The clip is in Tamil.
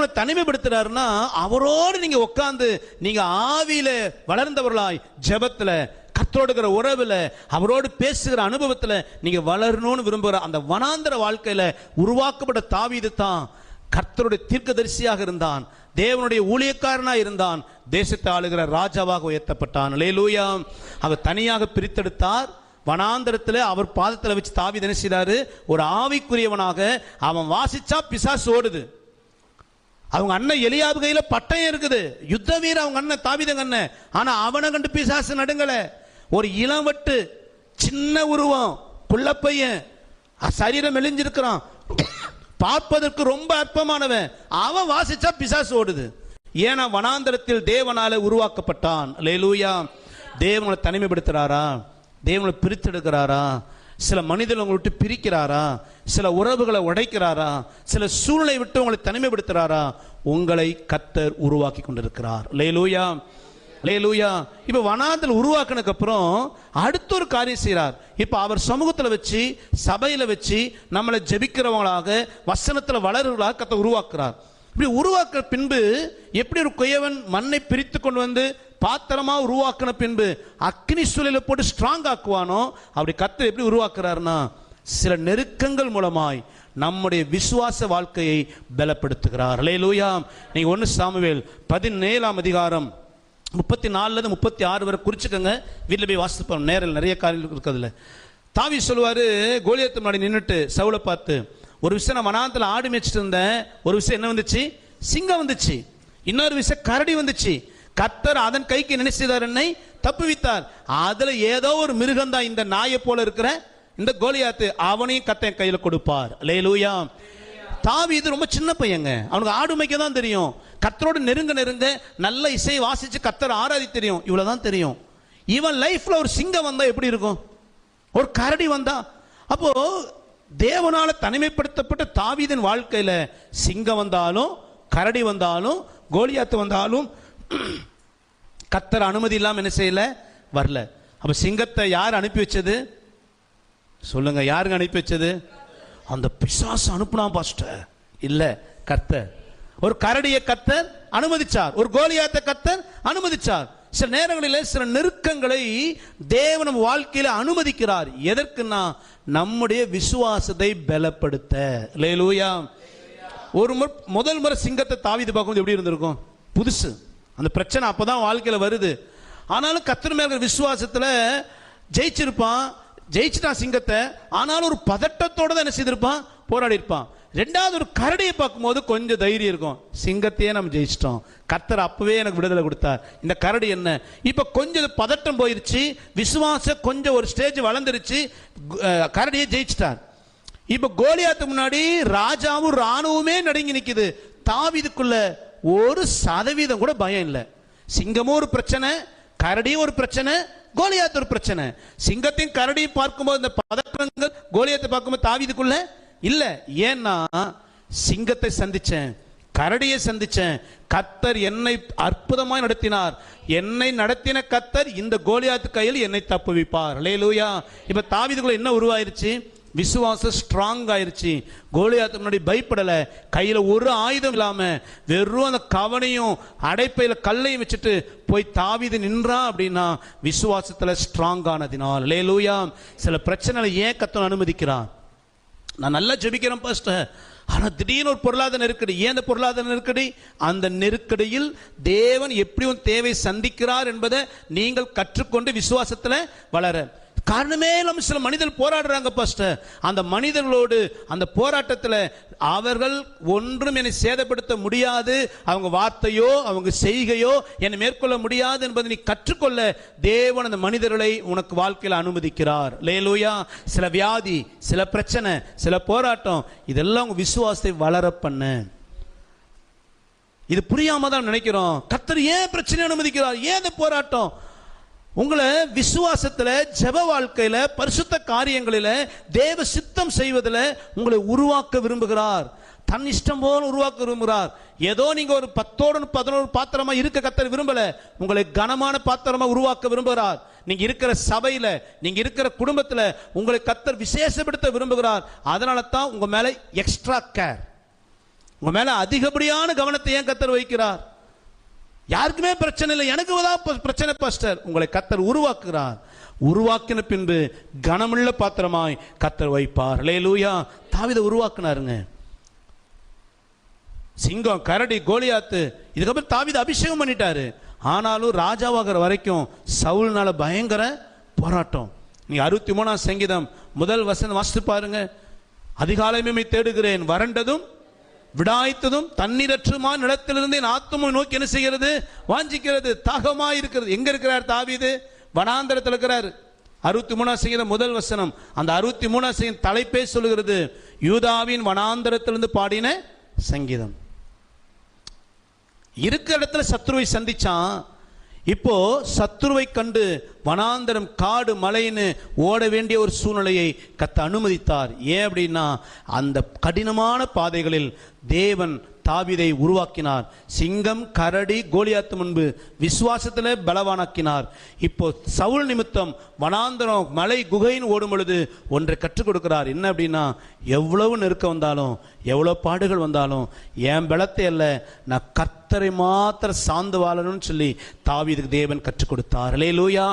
தனிமைப்படுத்துறாருன்னா அவரோடு நீங்க உட்காந்து நீங்க ஆவியில வளர்ந்தவர்களாய் ஜபத்துல கத்தோடுகிற உறவுல அவரோடு பேசுகிற அனுபவத்துல நீங்க வளரணும்னு விரும்புகிற அந்த வனாந்திர வாழ்க்கையில உருவாக்கப்பட்ட தாவீது தான் கர்த்தருடைய தீர்க்கதரிசியாக இருந்தான் தேவனுடைய ஊழியக்காரனாக இருந்தான் தேசத்தை ஆளுகிற ராஜாவாக உயர்த்தப்பட்டான். லேலூயா அவர் தனியாக பிரித்தெடுத்தார். வனாந்தரத்தில் அவர் பாதத்தில் வச்சு தாவி தினசிறாரு செய்தாரு ஒரு ஆவிக்குரியவனாக அவன் வாசிச்சா பிசாசு ஓடுது. அவங்க அண்ணன் எலியாபு கையில பட்டயம் இருக்குது. யுத்த வீர அவங்க அண்ணன் தாவிதங்க அண்ணன். ஆனா அவனை கண்டு பிசாசு நடுங்கல. ஒரு இளவட்டு சின்ன உருவம் புள்ளப்பையன் பையன் சரீரம் மெலிஞ்சிருக்கிறான் பார்ப்பதற்கு ரொம்ப அற்பமானவன். அவன் வாசிச்சா பிசாசு ஓடுது. ஏன்னா வனாந்தரத்தில் தேவனால உருவாக்கப்பட்டான். லேலூயா தேவனை தனிமைப்படுத்துறாரா? தேவனை பிரித்தெடுக்கிறாரா? சில மனிதர்கள் உங்களை விட்டு பிரிக்கிறாரா? சில உறவுகளை உடைக்கிறாரா? சில சூழ்நிலை விட்டு உங்களை தனிமைப்படுத்துறாரா? உங்களை கத்தர் உருவாக்கி கொண்டிருக்கிறார். லேலூயா லேலூயா இப்ப வனாந்தல் உருவாக்குனதுக்கு அப்புறம் அடுத்த ஒரு காரியம் செய்கிறார் இப்ப அவர் சமூகத்தில் வச்சு சபையில் வச்சு நம்மளை ஜெபிக்கிறவங்களாக வசனத்தில் வளருவர்களாக கத்தை உருவாக்குறார். இப்படி உருவாக்குற பின்பு எப்படி ஒரு குயவன் மண்ணை பிரித்து கொண்டு வந்து பாத்திரமா உருவாக்கின பின்பு அக்னி சூழல போட்டு ஸ்ட்ராங் ஆக்குவானோ? அப்படி கத்தர் எப்படி உருவாக்குறாருன்னா சில நெருக்கங்கள் மூலமாய் நம்முடைய விசுவாச வாழ்க்கையை பலப்படுத்துகிறார். லேலூயா நீங்க ஒன்று சாமுவேல் பதினேழாம் அதிகாரம் முப்பத்தி நாலுலேருந்து முப்பத்தி ஆறு வரை குறிச்சுக்கோங்க. வீட்டில் போய் வாசிப்போம் நேரில் நிறைய காரியம் இருக்கிறதுல தாவி சொல்லுவார் கோலியத்து முன்னாடி நின்றுட்டு சவுளை பார்த்து ஒரு விஷயம் நான் வனாந்தத்தில் ஆடு மேய்ச்சிட்டு இருந்தேன். ஒரு விஷயம் என்ன வந்துச்சு? சிங்கம் வந்துச்சு. இன்னொரு விஷயம் கரடி வந்துச்சு. கத்தர் அதன் கைக்கு நினைச்சிதார் என்னை தப்புவித்தார். அதுல ஏதோ ஒரு மிருகம் தான் இந்த நாயை போல இருக்கிற இந்த கோலியாத்து அவனையும் கத்த என் கையில கொடுப்பார். லேலூயா தாவி இது ரொம்ப சின்ன பையங்க. அவனுக்கு ஆடு மேய்க்க தான் தெரியும். கத்தரோடு நெருங்க நெருங்க நல்ல இசை வாசிச்சு கத்தர் ஆராதி தெரியும். இவ்வளவுதான் தெரியும். இவன் லைஃப்ல ஒரு சிங்கம் வந்தா எப்படி இருக்கும்? ஒரு கரடி வந்தா. அப்போ தேவனால தனிமைப்படுத்தப்பட்ட தாவிதன் வாழ்க்கையில சிங்கம் வந்தாலும் கரடி வந்தாலும் கோலியாத்து வந்தாலும் கத்தர் அனுமதி இல்லாமல் என்ன செய்யல? வரல. அப்போ சிங்கத்தை யார் அனுப்பி வச்சது? சொல்லுங்க யாருங்க அனுப்பி வச்சது? அந்த பிசாசு அனுப்புனா பாஸ்டர். இல்ல கர்த்தர். ஒரு கரடியை கத்தர் அனுமதிச்சார். ஒரு கோலியாத்த கத்தர் அனுமதிச்சார். சில நேரங்களில் சில நெருக்கங்களை தேவ நம்ம வாழ்க்கையில் அனுமதிக்கிறார். எதற்குன்னா நம்முடைய விசுவாசத்தை பலப்படுத்த. லேலூயா ஒரு முறை முதல் முறை சிங்கத்தை தாவிது பார்க்கும்போது எப்படி இருந்திருக்கும்? புதுசு. அந்த பிரச்சனை அப்போதான் வாழ்க்கையில் வருது. ஆனாலும் கத்திர மேல இருக்கிற ஜெயிச்சிருப்பான் ஜெயிச்சிட்டான் சிங்கத்தை ஆனாலும் ஒரு பதட்டத்தோடு தான் என்ன செய்திருப்பான்? போராடி இருப்பான். ரெண்டாவது ஒரு கரடியை பார்க்கும்போது கொஞ்சம் தைரியம் இருக்கும். சிங்கத்தையே நம்ம ஜெயிச்சிட்டோம். கத்தர் அப்பவே எனக்கு விடுதலை கொடுத்தார். இந்த கரடி என்ன? இப்போ கொஞ்சம் பதட்டம் போயிருச்சு. விசுவாசம் கொஞ்சம் ஒரு ஸ்டேஜ் வளர்ந்துருச்சு. கரடியை ஜெயிச்சிட்டார். இப்போ கோலியாத்துக்கு முன்னாடி ராஜாவும் ராணுவமே நடுங்கி நிற்குது தாவிதுக்குள்ள ஒரு சதவீதம் கூட பயம் இல்லை. சிங்கமும் ஒரு பிரச்சனை கரடியும் ஒரு பிரச்சனை கோலியாத்து ஒரு பிரச்சனை. சிங்கத்தையும் கரடியும் பார்க்கும்போது இந்த பதற்றங்கள் கோலியாத்தை பார்க்கும்போது தாவிதுக்குள்ள இல்லை. ஏன்னா சிங்கத்தை சந்திச்சேன் கரடியை சந்திச்சேன். கத்தர் என்னை அற்புதமாய் நடத்தினார். என்னை நடத்தின கத்தர் இந்த கோலியாத்து கையில் என்னை தப்புவிப்பார். லேலூயா இப்ப தாவிதுக்குள்ள என்ன உருவாயிருச்சு? விசுவாசம் ஸ்ட்ராங் ஆயிருச்சு. கோலியாத்து முன்னாடி பயப்படலை. கையில் ஒரு ஆயுதம் இல்லாமல் வெறும் அந்த கவனையும் அடைப்பையில் கல்லையும் வச்சுட்டு போய் தாவிது நின்றா அப்படின்னா விசுவாசத்தில் ஸ்ட்ராங் ஆனதினால். லேலூயா சில பிரச்சனைகளை ஏன் கத்தன் அனுமதிக்கிறான்? நான் நல்லா ஜெபிக்கிறேன் பாஸ்டர் ஆனால் திடீர்னு ஒரு பொருளாதார நெருக்கடி. ஏன் அந்த பொருளாதார நெருக்கடி? அந்த நெருக்கடியில் தேவன் எப்படி உன் தேவை சந்திக்கிறார் என்பதை நீங்கள் கற்றுக்கொண்டு விசுவாசத்தில் வளர. காரணமே இல்லாமல் சில மனிதர் போராடுறாங்க பாஸ்டர் அந்த மனிதர்களோடு அந்த போராட்டத்தில் அவர்கள் ஒன்றும் என்னை சேதப்படுத்த முடியாது. அவங்க வார்த்தையோ அவங்க செய்கையோ என்னை மேற்கொள்ள முடியாது என்பதை நீ கற்றுக்கொள்ள தேவன் அந்த மனிதர்களை உனக்கு வாழ்க்கையில் அனுமதிக்கிறார். லேலூயா சில வியாதி சில பிரச்சனை சில போராட்டம் இதெல்லாம் உங்க விசுவாசத்தை வளர பண்ண. இது புரியாம தான் நினைக்கிறோம். கத்தர் ஏன் பிரச்சனை அனுமதிக்கிறார்? ஏன் இந்த போராட்டம்? உங்களை விசுவாசத்தில் ஜெப வாழ்க்கையில் பரிசுத்த காரியங்களில் தேவ சித்தம் செய்வதில் உங்களை உருவாக்க விரும்புகிறார். தன் இஷ்டம் போல உருவாக்க விரும்புகிறார். ஏதோ நீங்க ஒரு பத்தோடு பதினோரு பாத்திரமா இருக்க கத்தர் விரும்பல. உங்களை கனமான பாத்திரமா உருவாக்க விரும்புகிறார். நீங்க இருக்கிற சபையில நீங்க இருக்கிற குடும்பத்துல உங்களை கத்தர் விசேஷப்படுத்த விரும்புகிறார். அதனால தான் உங்க மேல எக்ஸ்ட்ரா கேர் உங்க மேல அதிகப்படியான கவனத்தை ஏன் கத்தர் வைக்கிறார் யாருக்குமே பிரச்சனை இல்லை. எனக்கு தான் பிரச்சனை பாஸ்டர் உங்களை கத்தர் உருவாக்குகிறார். உருவாக்கின பின்பு கனமுள்ள பாத்திரமாய் கத்தர் வைப்பார். லேலூயா தாவித உருவாக்குனாருங்க. சிங்கம் கரடி கோலியாத்து இதுக்கப்புறம் தாவித அபிஷேகம் பண்ணிட்டாரு. ஆனாலும் ராஜாவாகிற வரைக்கும் சவுல்னால பயங்கர போராட்டம். நீ அறுபத்தி மூணாம் சங்கீதம் முதல் வசனம் வாசித்து பாருங்க. அதிகாலமே தேடுகிறேன். வறண்டதும் விடாய்த்ததும் தண்ணீரற்றுமா நிலத்திலிருந்து என் ஆத்துமை நோக்கி என்ன செய்கிறது? வாஞ்சிக்கிறது. தாகமாய் இருக்கிறது. எங்க இருக்கிறார் தாவிது? வனாந்தரத்தில் இருக்கிறார். அறுபத்தி மூணாம் செய்கிற முதல் வசனம். அந்த அறுபத்தி மூணாம் செய்யும் தலைப்பே சொல்லுகிறது. யூதாவின் வனாந்தரத்திலிருந்து பாடின சங்கீதம். இருக்கிற இடத்துல சத்ருவை சந்திச்சான். இப்போ சத்ருவை கண்டு வனாந்தரம் காடு மலைன்னு ஓட வேண்டிய ஒரு சூழ்நிலையை கத்த அனுமதித்தார். ஏன் அப்படின்னா அந்த கடினமான பாதைகளில் தேவன் தாவீதை உருவாக்கினார். சிங்கம் கரடி கோலியாத்து முன்பு விசுவாசத்தில் பலவானாக்கினார். இப்போ சவுல் நிமித்தம் வனாந்தரம் மலை குகைன்னு ஓடும் பொழுது ஒன்றை கற்றுக் கொடுக்கிறார். என்ன அப்படின்னா எவ்வளவு நெருக்கம் வந்தாலும் எவ்வளோ பாடுகள் வந்தாலும் என் பலத்தை அல்ல நான் கர்த்தரை மாத்திர சார்ந்து வாழணும்னு சொல்லி தாவிதுக்கு தேவன் கற்றுக் கொடுத்தார். லேலூயா